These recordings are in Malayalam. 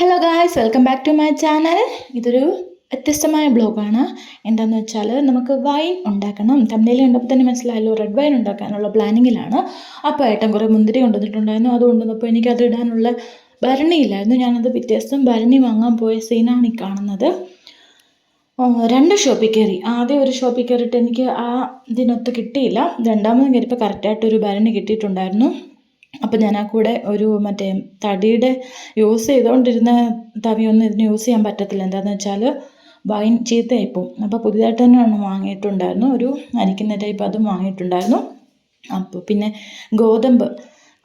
Hello guys welcome back to my channel ഇതൊരു വ്യത്യസ്തമായ ബ്ലോഗാണ് എന്താണെന്ന് വെച്ചാൽ നമുക്ക് വൈൻ ഉണ്ടാക്കണം. തമിഴിൽ കണ്ടപ്പോൾ തന്നെ മനസ്സിലായല്ലോ റെഡ് വൈൻ ഉണ്ടാക്കാനുള്ള പ്ലാനിങ്ങിലാണ് അപ്പോൾ ഏട്ടൻ കുറേ മുന്തിരി കൊണ്ടുവന്നിട്ടുണ്ടായിരുന്നു. അത് കൊണ്ടുവന്നപ്പോൾ എനിക്കത് ഇടാനുള്ള ഭരണിയില്ലായിരുന്നു. ഞാനത് വ്യത്യസ്തം ഭരണി വാങ്ങാൻ പോയ സീനാണ് ഈ കാണുന്നത്. രണ്ട് ഷോപ്പിൽ കയറി. ആദ്യം ഒരു ഷോപ്പിൽ കയറിയിട്ട് എനിക്ക് ആ ഇതിനൊത്ത് കിട്ടിയില്ല. രണ്ടാമത് കയറിയപ്പോൾ കറക്റ്റായിട്ടൊരു ഭരണി കിട്ടിയിട്ടുണ്ടായിരുന്നു. അപ്പം ഞാൻ ആ കൂടെ ഒരു മറ്റേ തടിയുടെ യൂസ് ചെയ്തുകൊണ്ടിരുന്ന തവിയൊന്നും ഇതിന് യൂസ് ചെയ്യാൻ പറ്റത്തില്ല. എന്താണെന്ന് വെച്ചാൽ വൈൻ ചീത്തയായിപ്പോവും അപ്പോൾ പുതിയതായിട്ട് തന്നെ ഒന്ന് വാങ്ങിയിട്ടുണ്ടായിരുന്നു. ഒരു അരിക്കുന്ന ടൈപ്പ് അതും വാങ്ങിയിട്ടുണ്ടായിരുന്നു. അപ്പോൾ പിന്നെ ഗോതമ്പ്.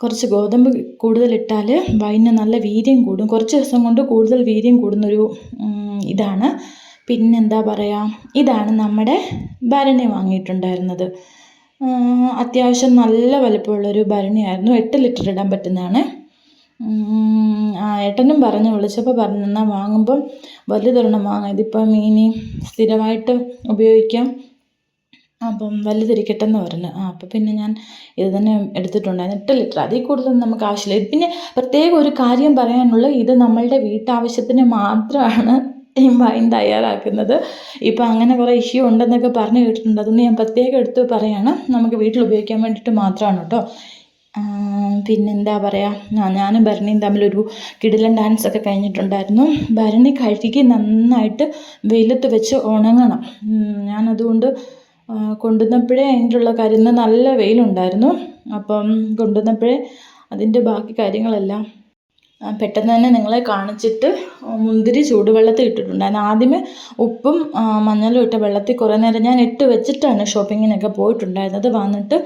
കുറച്ച് ഗോതമ്പ് കൂടുതലിട്ടാൽ വൈന് നല്ല വീര്യം കൂടും. കുറച്ച് ദിവസം കൊണ്ട് കൂടുതൽ വീര്യം കൂടുന്നൊരു ഇതാണ്. പിന്നെന്താ പറയുക ഇതാണ് നമ്മുടെ ഭരണി വാങ്ങിയിട്ടുണ്ടായിരുന്നത്. അത്യാവശ്യം നല്ല വലിപ്പമുള്ളൊരു ഭരണിയായിരുന്നു. എട്ട് ലിറ്റർ ഇടാൻ പറ്റുന്നതാണ്. ആ ഏട്ടനും പറഞ്ഞു വിളിച്ചപ്പോൾ പറഞ്ഞു എന്നാൽ വാങ്ങുമ്പം വലുതൊരെണ്ണം വാങ്ങാം. ഇതിപ്പം ഇനി സ്ഥിരമായിട്ട് ഉപയോഗിക്കാം. അപ്പം വലുതിരിക്കട്ടെ എന്ന് പറഞ്ഞു. ആ അപ്പം പിന്നെ ഞാൻ ഇത് തന്നെ എടുത്തിട്ടുണ്ടായിരുന്നു. എട്ട് ലിറ്റർ. അതിൽ കൂടുതൽ നമുക്ക് ആവശ്യമില്ല. പിന്നെ പ്രത്യേകം ഒരു കാര്യം പറയാനുള്ളത് ഇത് നമ്മളുടെ വീട്ടാവശ്യത്തിന് മാത്രമാണ്. ഈ വൈൻ തയ്യാറാക്കുന്നത്. ഇപ്പം അങ്ങനെ കുറേ ഇഷ്യൂ ഉണ്ടെന്നൊക്കെ പറഞ്ഞു കേട്ടിട്ടുണ്ട്. അതുകൊണ്ട് ഞാൻ പ്രത്യേകം എടുത്ത് പറയാണ്. നമുക്ക് വീട്ടിൽ ഉപയോഗിക്കാൻ വേണ്ടിയിട്ട് മാത്രമാണ് കേട്ടോ. പിന്നെന്താ പറയുക ഞാനും ഭരണിയും തമ്മിലൊരു കിടിലൻ ഡാൻസ് ഒക്കെ കഴിഞ്ഞിട്ടുണ്ടായിരുന്നു. ഭരണി കഴുകി നന്നായിട്ട് വെയിലത്ത് വെച്ച് ഉണങ്ങണം. ഞാനതുകൊണ്ട് കൊണ്ടുവന്നപ്പോഴേ അതിന്റെ ഇന്ന് നല്ല വെയിലുണ്ടായിരുന്നു. അപ്പം കൊണ്ടുവന്നപ്പോഴേ അതിന്റെ ബാക്കി കാര്യങ്ങളെല്ലാം പെട്ടെന്ന് തന്നെ നിങ്ങളെ കാണിച്ചിട്ട് മുന്തിരി ചൂടുവെള്ളത്തിൽ ഇട്ടിട്ടുണ്ടായിരുന്നു ആദ്യമേ ഉപ്പും മഞ്ഞളും ഇട്ട വെള്ളത്തിൽ കുറേ നേരം ഞാൻ ഇട്ട് വെച്ചിട്ടാണ് ഷോപ്പിങ്ങിനൊക്കെ പോയിട്ടുണ്ടായിരുന്നത്. വന്നിട്ട്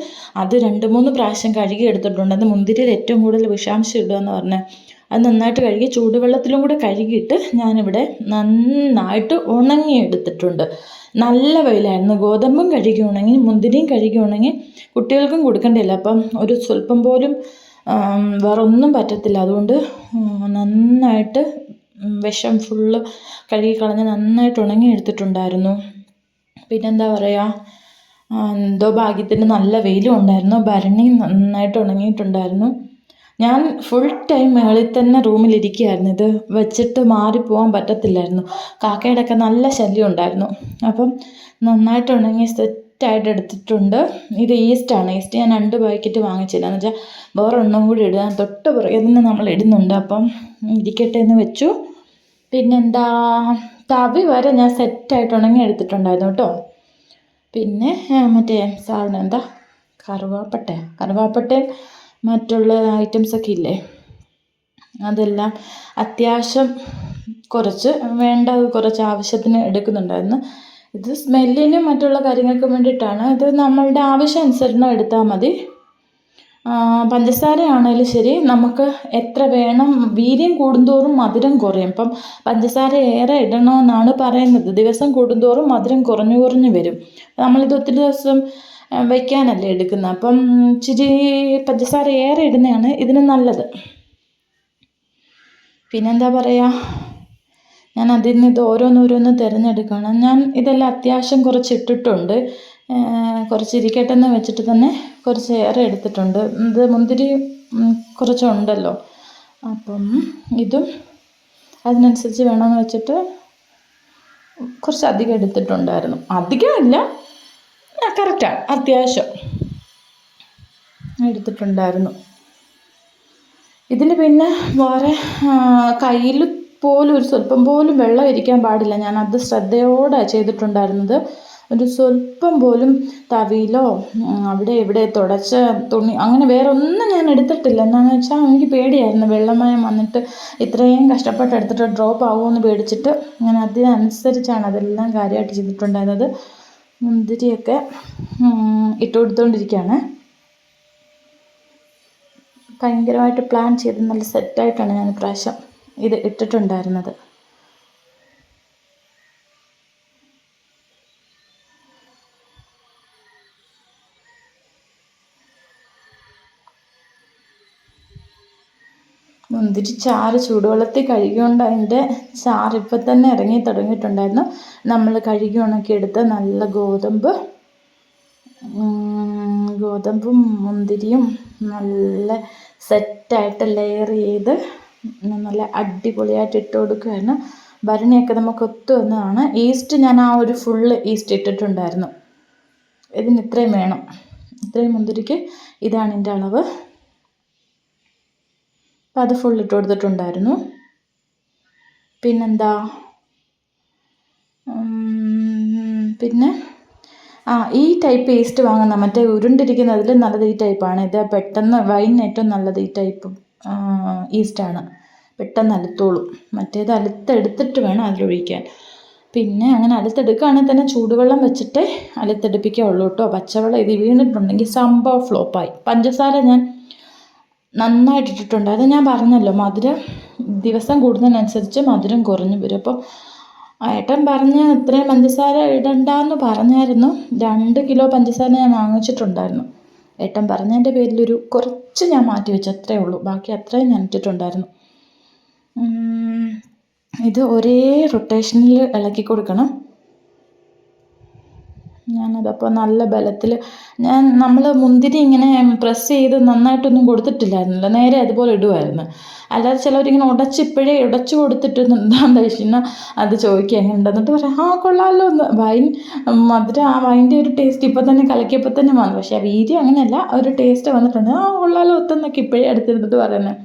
അത് രണ്ട് മൂന്ന് പ്രാവശ്യം കഴുകി എടുത്തിട്ടുണ്ട്. അത് മുന്തിരിയിൽ ഏറ്റവും കൂടുതൽ വിഷാംശം ഇടുക എന്ന് പറഞ്ഞാൽ അത് നന്നായിട്ട് കഴുകി ചൂടുവെള്ളത്തിലും കൂടെ കഴുകിയിട്ട് ഞാനിവിടെ നന്നായിട്ട് ഉണങ്ങി എടുത്തിട്ടുണ്ട് നല്ല വെയിലായിരുന്നു. ഗോതമ്പും കഴുകി ഉണങ്ങി മുന്തിരിയും കഴുകി ഉണങ്ങി കുട്ടികൾക്കും കൊടുക്കണ്ടില്ല അപ്പം ഒരു സ്വല്പം പോലും വേറെ ഒന്നും പറ്റത്തില്ല. അതുകൊണ്ട് നന്നായിട്ട് വിഷം ഫുള്ള് കഴുകി കളഞ്ഞ് നന്നായിട്ട് ഉണങ്ങി എടുത്തിട്ടുണ്ടായിരുന്നു. പിന്നെന്താ പറയുക എന്തോ ഭാഗ്യത്തിന് നല്ല വെയിലും ഉണ്ടായിരുന്നു. ഭരണി നന്നായിട്ട് ഉണങ്ങിയിട്ടുണ്ടായിരുന്നു. ഞാൻ ഫുൾ ടൈം മേളിൽ തന്നെ റൂമിലിരിക്കുകയായിരുന്നു ഇത് വെച്ചിട്ട് മാറിപ്പോകാൻ പറ്റത്തില്ലായിരുന്നു. കാക്കയുടെ ഒക്കെ നല്ല ശല്യം ഉണ്ടായിരുന്നു. അപ്പം നന്നായിട്ട് ഉണങ്ങി സെറ്റായിട്ട് എടുത്തിട്ടുണ്ട്. ഇത് ഈസ്റ്റാണ് ഈസ്റ്റ് ഞാൻ രണ്ട് പാക്കറ്റ് വാങ്ങിച്ചില്ല എന്ന് വേറെ ഒന്നും കൂടി ഇടുക. തൊട്ട് പുറകെ തന്നെ നമ്മൾ ഇടുന്നുണ്ട്. അപ്പം ഇരിക്കട്ടെ എന്ന് വെച്ചു. പിന്നെന്താ തവി വരെ ഞാൻ സെറ്റായിട്ട് ഉണങ്ങി എടുത്തിട്ടുണ്ടായിരുന്നു കേട്ടോ. പിന്നെ മറ്റേ സാധനം എന്താ? കറുവാപ്പട്ട. കറുവാപ്പട്ടയും മറ്റുള്ള ഐറ്റംസൊക്കെ ഇല്ലേ? അതെല്ലാം അത്യാവശ്യം കുറച്ച് വേണ്ട കുറച്ച് ആവശ്യത്തിന് എടുക്കുന്നുണ്ടായിരുന്നു. ഇത് സ്മെല്ലിനും മറ്റുള്ള കാര്യങ്ങൾക്കും വേണ്ടിയിട്ടാണ്. ഇത് നമ്മളുടെ ആവശ്യം അനുസരണം എടുത്താൽ മതി. ആ, പഞ്ചസാര ആണെങ്കിലും ശരി നമുക്ക് എത്ര വേണം? വീര്യം കൂടുന്തോറും മധുരം കുറയും. ഇപ്പം പഞ്ചസാര ഏറെ ഇടണമെന്നാണ് പറയുന്നത്. ദിവസം കൂടുന്തോറും മധുരം കുറഞ്ഞു കുറഞ്ഞു വരും. നമ്മളിത് ഒത്തിരി ദിവസം വയ്ക്കാനല്ലേ എടുക്കുന്നത്. അപ്പം ഇച്ചിരി പഞ്ചസാര ഏറെ ഇടുന്നതാണ് ഇതിന് നല്ലത്. പിന്നെന്താ പറയുക ഞാൻ അതിൽ നിന്ന് ഇത് ഓരോന്നോരോന്ന് തിരഞ്ഞെടുക്കണം. ഞാൻ ഇതെല്ലാം അത്യാവശ്യം കുറച്ച് ഇട്ടിട്ടുണ്ട് കുറച്ച് ഇരിക്കട്ടെ എന്ന് വെച്ചിട്ട് തന്നെ കുറച്ച് ഏറെ എടുത്തിട്ടുണ്ട്. ഇത് മുന്തിരി കുറച്ചുണ്ടല്ലോ. അപ്പം ഇതും അതിനനുസരിച്ച് വേണമെന്ന് വെച്ചിട്ട് കുറച്ച് അധികം എടുത്തിട്ടുണ്ടായിരുന്നു. അധികമല്ല. കറക്റ്റാണ് അത്യാവശ്യം എടുത്തിട്ടുണ്ടായിരുന്നു. ഇതിന് പിന്നെ വേറെ കയ്യിൽ പോലും ഒരു സ്വല്പം പോലും വെള്ളം ഇരിക്കാൻ പാടില്ല. ഞാൻ അത് ശ്രദ്ധയോടെ ചെയ്തിട്ടുണ്ടായിരുന്നത് ഒരു സ്വല്പം പോലും തവിയിലോ അവിടെ ഇവിടെ തുടച്ച തുണി അങ്ങനെ വേറെ ഒന്നും ഞാൻ എടുത്തിട്ടില്ല. എന്താണെന്ന് വെച്ചാൽ എനിക്ക് പേടിയായിരുന്നു. വെള്ളമയം വന്നിട്ട് ഇത്രയും കഷ്ടപ്പെട്ട് എടുത്തിട്ട് ഡ്രോപ്പ് ആകുമെന്ന് പേടിച്ചിട്ട് ഞാൻ അതിനനുസരിച്ചാണ് അതെല്ലാം കാര്യമായിട്ട് ചെയ്തിട്ടുണ്ടായിരുന്നത്. മുന്തിരിയൊക്കെ ഇട്ട് കൊടുത്തുകൊണ്ടിരിക്കുകയാണ് ഭയങ്കരമായിട്ട് പ്ലാൻ ചെയ്ത് നല്ല സെറ്റായിട്ടാണ് ഞാൻ ഇപ്രാവശ്യം ഇത് ഇട്ടിട്ടുണ്ടായിരുന്നത്. മുന്തിരി ചാറ് ചൂടുവെള്ളത്തിൽ കഴുകിയോണ്ട് അതിന്റെ ചാറ് ഇപ്പം തന്നെ ഇറങ്ങി തുടങ്ങിയിട്ടുണ്ടായിരുന്നു. നമ്മൾ കഴുകി ഉണക്കിയെടുത്ത നല്ല ഗോതമ്പ് ഗോതമ്പും മുന്തിരിയും നല്ല സെറ്റായിട്ട് ലെയർ ചെയ്ത് നല്ല അടിപൊളിയായിട്ട് ഇട്ട് കൊടുക്കുകയാണ് ഭരണിയൊക്കെ നമുക്ക് ഒത്തു വന്നതാണ്. ഈസ്റ്റ് ഞാൻ ആ ഒരു ഫുള്ള് ഈസ്റ്റ് ഇട്ടിട്ടുണ്ടായിരുന്നു. ഇതിന് ഇത്രയും വേണം. ഇത്രയും മുന്തിരിക്ക് ഇതാണ് എന്റെ അളവ്. അപ്പം അത് ഫുൾ ഇട്ട് കൊടുത്തിട്ടുണ്ടായിരുന്നു. പിന്നെന്താ? പിന്നെ? ആ ഈ ടൈപ്പ് ഈസ്റ്റ് വാങ്ങുന്ന മറ്റേ ഉരുണ്ടിരിക്കുന്നതിൽ നല്ലത് ഈ ടൈപ്പാണ് ഇത് പെട്ടെന്ന് വൈൻ ഏറ്റവും നല്ലത് ഈ ടൈപ്പ് ഈസ്റ്റാണ്. പെട്ടെന്ന് അലുത്തോളും. മറ്റേത് അലുത്തെടുത്തിട്ട് വേണം അതിലൊഴിക്കാൻ. പിന്നെ അങ്ങനെ അലുത്തെടുക്കുകയാണെങ്കിൽ തന്നെ ചൂടുവെള്ളം വെച്ചിട്ട് അലുത്തെടുപ്പിക്കാവുള്ളൂ കേട്ടോ. പച്ചവെള്ളം ഇത് വീണിട്ടുണ്ടെങ്കിൽ സംഭവം ഫ്ലോപ്പായി. പഞ്ചസാര ഞാൻ നന്നായിട്ട് ഇട്ടിട്ടുണ്ട്. അത് ഞാൻ പറഞ്ഞല്ലോ മധുരം ദിവസം കൂടുന്നതിനനുസരിച്ച് മധുരം കുറഞ്ഞു വരും. അപ്പോൾ ഏട്ടൻ പറഞ്ഞ് ഇത്രയും പഞ്ചസാര ഇടണ്ടെന്ന് പറഞ്ഞായിരുന്നു. രണ്ട് കിലോ പഞ്ചസാര ഞാൻ വാങ്ങിച്ചിട്ടുണ്ടായിരുന്നു. ഏട്ടൻ പറഞ്ഞതിന്റെ പേരിലൊരു കുറച്ച് ഞാൻ മാറ്റി വെച്ചു. അത്രേ ഉള്ളൂ. ബാക്കി അത്രയും ഞാൻ ഇട്ടിട്ടുണ്ടായിരുന്നു. ഇത് ഒരേ റൊട്ടേഷനിൽ ഇളക്കി കൊടുക്കണം. ഞാനതപ്പോൾ നല്ല ബലത്തിൽ ഞാൻ നമ്മൾ മുന്തിരി ഇങ്ങനെ പ്രസ് ചെയ്ത് നന്നായിട്ടൊന്നും കൊടുത്തിട്ടില്ലായിരുന്നല്ലോ. നേരെ അതുപോലെ ഇടുമായിരുന്നു അല്ലാതെ ചിലവരിങ്ങനെ ഉടച്ച് ഇപ്പോഴേ ഉടച്ചു കൊടുത്തിട്ട് എന്താണെന്ന് വെച്ചാൽ അത് ചോദിക്കുക എങ്ങനെ എന്നിട്ട് പറയാം ആ കൊള്ളാമല്ലോ എന്ന് വൈൻ മധുരം ആ വൈന്റെ ഒരു ടേസ്റ്റ് ഇപ്പം തന്നെ കലക്കിയപ്പോൾ തന്നെ വന്നു. പക്ഷേ ആ വീര്യം അങ്ങനെയല്ല ഒരു ടേസ്റ്റ് വന്നിട്ടുണ്ട്. ആ കൊള്ളാമല്ലോ ഒത്തെന്നൊക്കെ ഇപ്പോഴേ അടുത്തിരുന്നിട്ട് പറയുന്നത്.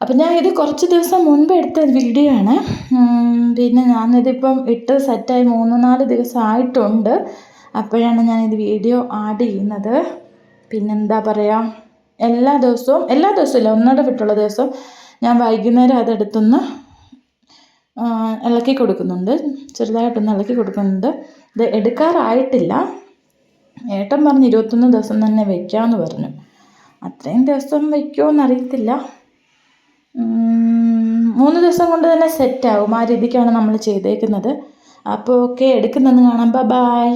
അപ്പം ഞാൻ ഇത് കുറച്ച് ദിവസം മുൻപ് എടുത്ത വീഡിയോ ആണ്. പിന്നെ ഞാനിതിപ്പം ഇട്ട് സെറ്റായി മൂന്ന് നാല് ദിവസം ആയിട്ടുണ്ട്. അപ്പോഴാണ് ഞാനിത് വീഡിയോ ആഡ് ചെയ്യുന്നത്. പിന്നെന്താ പറയുക എല്ലാ ദിവസവും എല്ലാ ദിവസവും ഇല്ല ഒന്നര വിട്ടുള്ള ദിവസം ഞാൻ വൈകുന്നേരം അതെടുത്തൊന്ന് ഇളക്കി കൊടുക്കുന്നുണ്ട്. ചെറുതായിട്ടൊന്ന് ഇളക്കി കൊടുക്കുന്നുണ്ട്. ഇത് എടുക്കാറായിട്ടില്ല. ഏട്ടൻ പറഞ്ഞ് ഇരുപത്തൊന്ന് ദിവസം തന്നെ വയ്ക്കാമെന്ന് പറഞ്ഞു. അത്രയും ദിവസം വയ്ക്കുമോ എന്നറിയത്തില്ല മൂന്ന് ദിവസം കൊണ്ട് തന്നെ സെറ്റാവും ആ രീതിക്കാണ് നമ്മൾ ചെയ്തേക്കുന്നത്. അപ്പോൾ ഓക്കെ എടുക്കുന്നതെന്ന് കാണാം. ബൈ